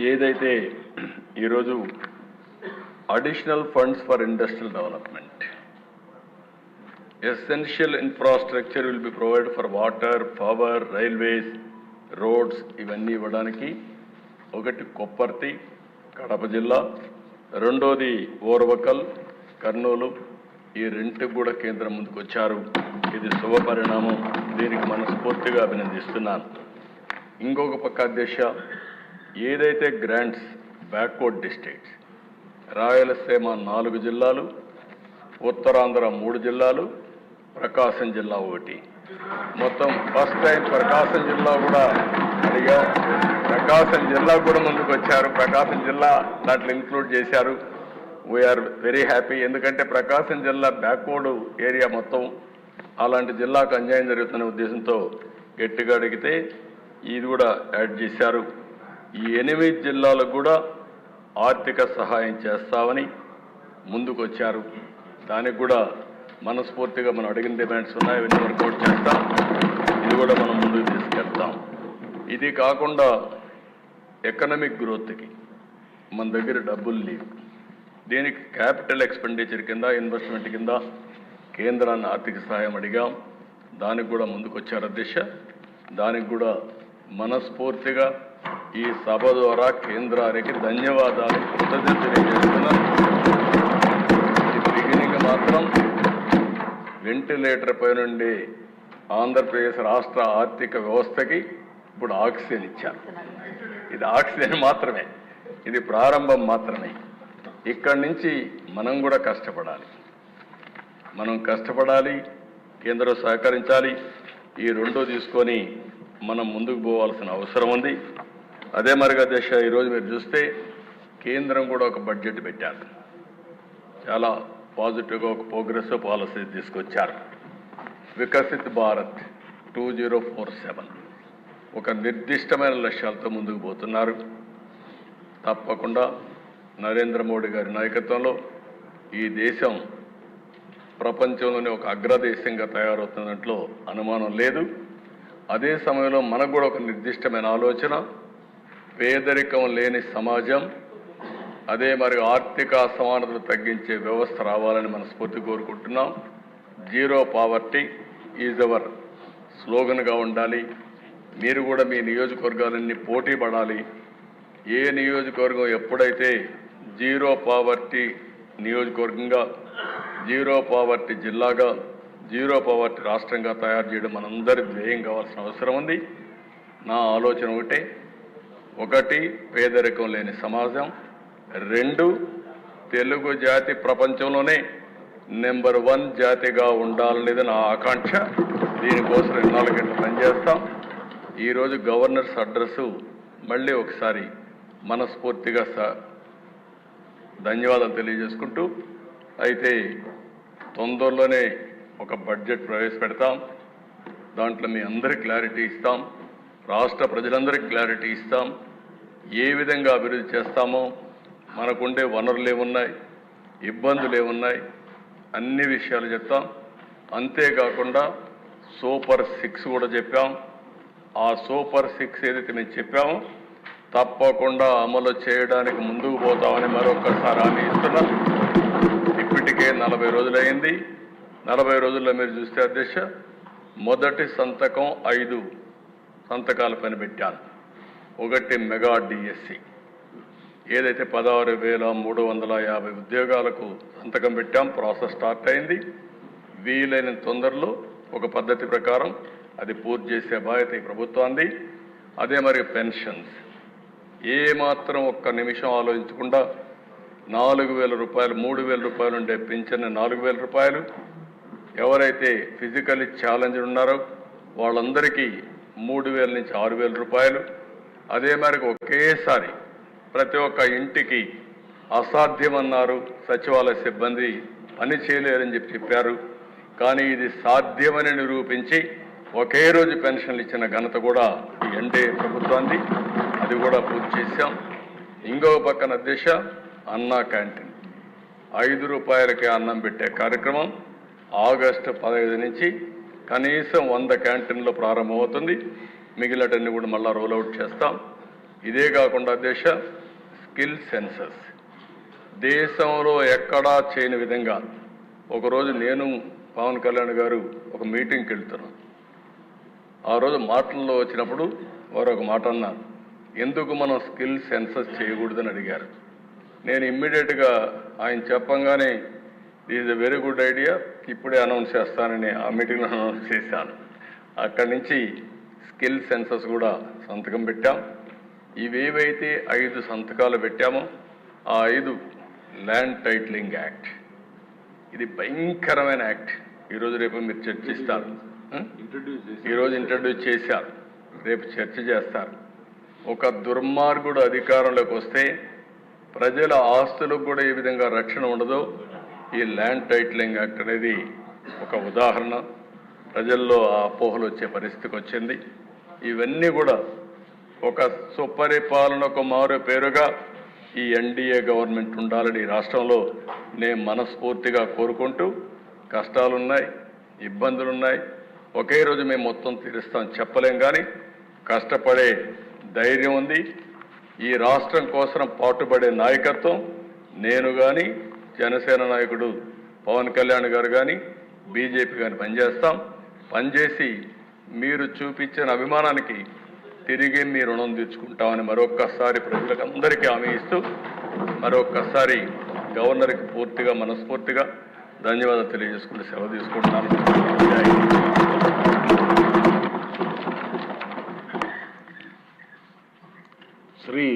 ఏదైతే ఈరోజు additional funds for industrial development essential infrastructure will be provide for water power railways roads ఇవన్నీ ఇవ్వడానికి ఒకటి కొప్పర్తి కడప జిల్లా రెండోది ఓర్వకల్ కర్నూలు. ఈ రెంటికి కూడా కేంద్రం ముందుకు వచ్చారు. ఇది శుభ పరిణామం. దీనికి మనస్ఫూర్తిగా అభినందిస్తున్నాను. ఇంకొక పక్క అధ్యక్ష ఏదైతే గ్రాంట్స్ బ్యాక్వర్డ్ డిస్ట్రిక్ట్స్ రాయలసీమ నాలుగు జిల్లాలు ఉత్తరాంధ్ర మూడు జిల్లాలు ప్రకాశం జిల్లా ఒకటి. మొత్తం ఫస్ట్ టైం ప్రకాశం జిల్లా కూడా అడిగాం. ప్రకాశం జిల్లా కూడా ముందుకు వచ్చారు ప్రకాశం జిల్లా దాంట్లో ఇంక్లూడ్ చేశారు. వీఆర్ వెరీ హ్యాపీ ఎందుకంటే ప్రకాశం జిల్లా బ్యాక్వర్డ్ ఏరియా మొత్తం అలాంటి జిల్లాకు అన్యాయం జరుగుతున్న ఉద్దేశంతో గట్టిగా అడిగితే ఇది కూడా యాడ్ చేశారు. ఈ ఎనిమిది జిల్లాలకు కూడా ఆర్థిక సహాయం చేస్తామని ముందుకు వచ్చారు దానికి కూడా మనస్ఫూర్తిగా మనం అడిగిన డిమాండ్స్ ఉన్నాయి అవన్నీ వర్కౌట్ చేస్తాం. ఇది కూడా మనం ముందుకు తీసుకెళ్తాం. ఇది కాకుండా ఎకనమిక్ గ్రోత్కి మన దగ్గర డబ్బులు లేవు. దీనికి క్యాపిటల్ ఎక్స్పెండిచర్ కింద ఇన్వెస్ట్మెంట్ కింద కేంద్రాన్ని ఆర్థిక సహాయం అడిగాం. దానికి కూడా ముందుకు వచ్చారు అధ్యక్ష. దానికి కూడా మనస్ఫూర్తిగా ఈ సభ ద్వారా కేంద్రానికి ధన్యవాదాలు కృతజ్ఞత తెలియజేస్తున్నాను బిగినింగ్ మాత్రం వెంటిలేటర్ పై నుండి ఆంధ్రప్రదేశ్ రాష్ట్ర ఆర్థిక వ్యవస్థకి ఇప్పుడు ఆక్సిజన్ ఇచ్చారు. ఇది ఆక్సిజన్ మాత్రమే. ఇది ప్రారంభం మాత్రమే. ఇక్కడి నుంచి మనం కూడా కష్టపడాలి. మనం కష్టపడాలి కేంద్రం సహకరించాలి. ఈ రెండో తీసుకొని మనం ముందుకు పోవాల్సిన అవసరం ఉంది. అదే మరిగా దశ ఈరోజు మీరు చూస్తే కేంద్రం కూడా ఒక బడ్జెట్ పెట్టారు. చాలా పాజిటివ్గా ఒక ప్రోగ్రెసివ్ పాలసీ తీసుకొచ్చారు. Viksit Bharat two zero four seven. ఒక నిర్దిష్టమైన లక్ష్యాలతో ముందుకు పోతున్నారు. తప్పకుండా నరేంద్ర మోడీ గారి నాయకత్వంలో ఈ దేశం ప్రపంచంలోనే ఒక అగ్రదేశంగా తయారవుతున్నట్లు అనుమానం లేదు. అదే సమయంలో మనకు కూడా ఒక నిర్దిష్టమైన ఆలోచన పేదరికం లేని సమాజం అదే మరి ఆర్థిక అసమానతలు తగ్గించే వ్యవస్థ రావాలని మనస్ఫూర్తి కోరుకుంటున్నాం. జీరో పావర్టీ ఈజ్ అవర్ స్లోగన్గా ఉండాలి. మీరు కూడా మీ నియోజకవర్గాలన్నీ పోటీ పడాలి. ఏ నియోజకవర్గం ఎప్పుడైతే జీరో పావర్టీ నియోజకవర్గంగా జీరో పావర్టీ జిల్లాగా జీరో పావర్టీ రాష్ట్రంగా తయారు చేయడం మనందరి ధ్యేయం కావాల్సిన అవసరం ఉంది. నా ఆలోచన ఒకటే ఒకటి పేదరికం లేని సమాజం రెండు తెలుగు జాతి ప్రపంచంలోనే నెంబర్ వన్ జాతిగా ఉండాలనేది నా ఆకాంక్ష. దీనికోసం ఇన్నాళ్ళ గంటలు పనిచేస్తాం. ఈరోజు గవర్నర్స్ అడ్రస్సు మళ్ళీ ఒకసారి మనస్ఫూర్తిగా స ధన్యవాదాలు తెలియజేసుకుంటూ అయితే తొందరలోనే ఒక బడ్జెట్ ప్రవేశపెడతాం. దాంట్లో మీ అందరి క్లారిటీ ఇస్తాం. రాష్ట్ర ప్రజలందరికీ క్లారిటీ ఇస్తాం. ఏ విధంగా అభివృద్ధి చేస్తామో మనకుండే వనరులు ఏమున్నాయి ఇబ్బందులు ఏమున్నాయి అన్ని విషయాలు చెప్తాం. అంతేకాకుండా సూపర్ సిక్స్ కూడా చెప్పాం. ఆ సూపర్ సిక్స్ ఏదైతే మేము చెప్పామో తప్పకుండా అమలు చేయడానికి ముందుకు పోతామని మరొకసారి హామీ ఇస్తున్నాం. ఇప్పటికే నలభై రోజులైంది. నలభై రోజుల్లో మీరు చూస్తే అధ్యక్ష మొదటి సంతకం ఐదు. సంతకాల పని పెట్టాను. ఒకటి మెగా డిఎస్సి ఏదైతే పదహారు వేల మూడు వందల యాభై ఉద్యోగాలకు సంతకం పెట్టాం ప్రాసెస్ స్టార్ట్ అయింది. వీలైన తొందరలో ఒక పద్ధతి ప్రకారం అది పూర్తి చేసే బాధ్యత ఈ ప్రభుత్వాన్ని అదే మరి పెన్షన్స్. ఏ మాత్రం ఒక్క నిమిషం ఆలోచించకుండా నాలుగు వేల రూపాయలు మూడు వేల రూపాయలు ఉండే పెన్షన్ నాలుగు వేల రూపాయలు. ఎవరైతే ఫిజికలీ ఛాలెంజ్ ఉన్నారో వాళ్ళందరికీ మూడు వేల నుంచి ఆరు వేల రూపాయలు. అదే మేరకు ఒకేసారి ప్రతి ఒక్క ఇంటికి అసాధ్యమన్నారు సచివాలయ సిబ్బంది. పని చేయలేరని చెప్పి చెప్పారు. కానీ ఇది సాధ్యమని నిరూపించి ఒకే రోజు పెన్షన్లు ఇచ్చిన ఘనత కూడా ఈ ఎన్డీఏ ప్రభుత్వాన్ని అది కూడా పూర్తి చేశాం. ఇంకో పక్కన దిశ అన్నా క్యాంటీన్. ఐదు రూపాయలకే అన్నం పెట్టే కార్యక్రమం ఆగస్టు పదహైదు నుంచి కనీసం వంద క్యాంటీన్లో ప్రారంభమవుతుంది. మిగిలినటన్ని కూడా మళ్ళీ రోల్అవుట్ చేస్తాం. ఇదే కాకుండా దేశ స్కిల్ సెన్సస్. దేశంలో ఎక్కడా చేయని విధంగా ఒకరోజు నేను పవన్ కళ్యాణ్ గారు ఒక మీటింగ్కి వెళ్తున్నాను ఆ రోజు మాటల్లో వచ్చినప్పుడు వారు ఒక మాట అన్నారు. ఎందుకు మనం స్కిల్ సెన్సస్ చేయకూడదని అడిగారు. నేను ఇమ్మీడియట్గా ఆయన చెప్పంగానే is a very good idea ఇప్పుడే అనౌన్స్ చేస్తానని ఆ మీటింగ్లో అనౌన్స్ చేశాను. అక్కడి నుంచి స్కిల్ సెన్సస్ కూడా సంతకం పెట్టాం. ఇవేవైతే ఐదు సంతకాలు పెట్టామో ఆ ఐదు ల్యాండ్ టైటిలింగ్ యాక్ట్ ఇది భయంకరమైన యాక్ట్ ఈరోజు రేపు మీరు చర్చిస్తారు. ఉం? ఈరోజు ఇంట్రడ్యూస్ చేశారు. రేపు చర్చ చేస్తారు. ఒక దుర్మార్గుడు అధికారంలోకి వస్తే ప్రజల ఆస్తులకు కూడా ఏ విధంగా రక్షణ ఉండదో ఈ ల్యాండ్ టైటిలింగ్ యాక్ట్ అనేది ఒక ఉదాహరణ. ప్రజల్లో ఆ అపోహలు వచ్చే పరిస్థితికి వచ్చింది. ఇవన్నీ కూడా ఒక సుపరిపాలనకు మారు పేరుగా ఈ ఎన్డీఏ గవర్నమెంట్ ఉండాలని ఈ రాష్ట్రంలో నేను మనస్ఫూర్తిగా కోరుకుంటూ కష్టాలున్నాయి ఇబ్బందులున్నాయి. ఒకే రోజు మేము మొత్తం తీరుస్తాం చెప్పలేం కానీ కష్టపడే ధైర్యం ఉంది. ఈ రాష్ట్రం కోసం పాటుపడే నాయకత్వం నేను కానీ జనసేన నాయకుడు పవన్ కళ్యాణ్ గారు కానీ బీజేపీ కానీ పనిచేస్తాం. పనిచేసి మీరు చూపించిన అభిమానానికి తిరిగి మీ రుణం తీర్చుకుంటామని మరొక్కసారి ప్రజలకు అందరికీ హామీ ఇస్తూ మరొక్కసారి గవర్నర్కి పూర్తిగా మనస్ఫూర్తిగా ధన్యవాదాలు తెలియజేసుకుంటూ సెలవు తీసుకుంటున్నాను. శ్రీ